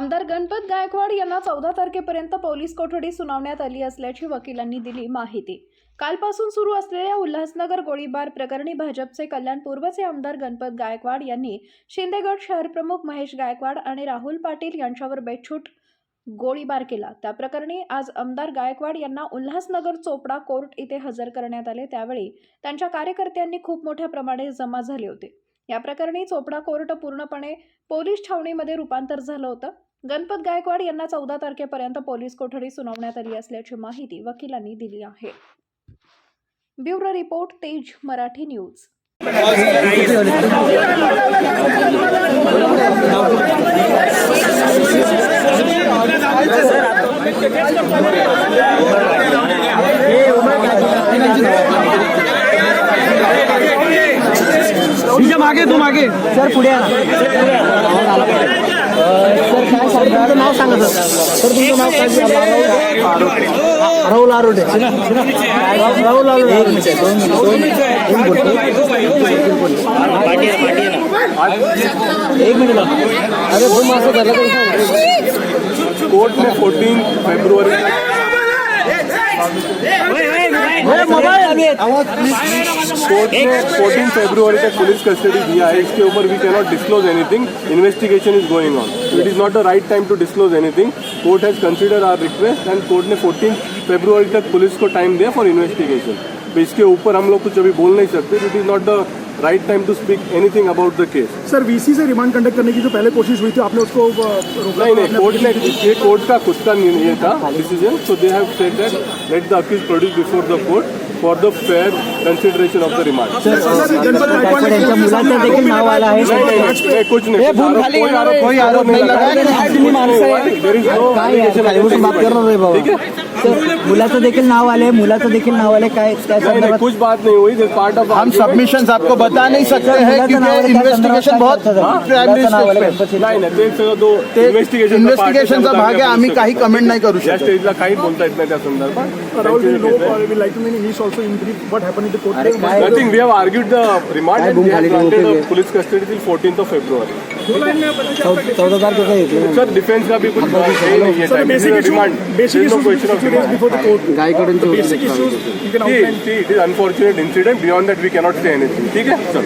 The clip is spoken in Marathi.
आमदार गणपत गायकवाड यांना चौदा तारखेपर्यंत पोलीस कोठडी सुनावण्यात आली असल्याची वकिलांनी दिली माहिती. कालपासून सुरू असलेल्या उल्हासनगर गोळीबार प्रकरणी भाजपचे कल्याण पूर्वचे आमदार गणपत गायकवाड यांनी शिंदेगड शहरप्रमुख महेश गायकवाड आणि राहुल पाटील यांच्यावर बेछूट गोळीबार केला. त्या प्रकरणी आज आमदार गायकवाड यांना उल्हासनगर चोपडा कोर्ट इथे हजर करण्यात आले. त्यावेळी त्यांच्या कार्यकर्त्यांनी खूप मोठ्या प्रमाणे जमा झाले होते. या प्रकरणी चोपडा कोर्ट पूर्णपणे पोलीस छावणीमध्ये रूपांतर झालं होतं. गणपत गायकवाड यांना चौदा तारखेपर्यंत पोलीस कोठडी सुनावण्यात आली असल्याची माहिती वकिलांनी दिली आहे. ब्युरो रिपोर्ट तेज मराठी न्यूज. मागे तू मागे. सर पुढे सांगा सर सर तुमचं नाव काय राहुल आरोडे राहुल मिनिट दोन मिनिट दोन मिनिट एक मिनिट अरे दोन असं झालं. कोर्ट में 14 फरवरी कोर्ट ने फोर्टीन फेब्रुवरी तक पुलिस कस्टडी दिया है। इसके ऊपर we cannot disclose anything investigation is going on it is not the right time to disclose anything court has consider our request and court ने फोर्टीन फेब्रुवरी तक पुलिस को टाइम दिया फॉर इन्वेस्टिगेशन तो इसके ऊपर हम लोग कुछ अभी बोल नहीं सकते it is not the right time to speak anything about the case sir V C remand conduct करने की जो पहले कोशिश हुई थी आपने उसको अ, रोका नहीं था, नहीं आपने कोर्ट ने application की थी। ये कोर्ट का खुद का निर्णय था decision so they have said that let the accused produce before the court for the fair consideration of the remand sir Ganpat Gaikwad यांच्या मुलाचं देखील नाव आलं आहे नहीं नहीं नहीं कुछ नहीं हे भूल खाली कोई येणार आरोप आहे. कोई आरोप नहीं लगा अरे नाही, तुम्ही माणसं आहे. There is no काय आहे? allegation खाली बसून बात against करणार नाही anybody. बाबा ठीक है मुलाचं देखील नाव आले मुलाचं देखील नाव आले काय त्या संदर्भात कुछ बात नहीं हुई पार्ट ऑफ हम सबमिशन आपको बता नहीं सकते हैं क्योंकि बहुत इन्व्हेस्टिगेशन इन्व्हेस्टिगेशनचा भाग आहे आम्ही काही कमेंट नाही करू या शकत. स्टेजला काही बोलता येत नाही त्या संदर्भात. To know in English also in brief what happened in the court. अरे काय Nothing. We have argued the remand काय and we boom have खाली granted डोके the police custody till 14th of February. चौ- चौदा तारखेचा सर डिफेंस का भी कुछ है है the court. गायकवाडांचे Basic issues you can See, outline. see, it is unfortunate incident. Beyond that, we cannot say anything. ठीक है? Sir.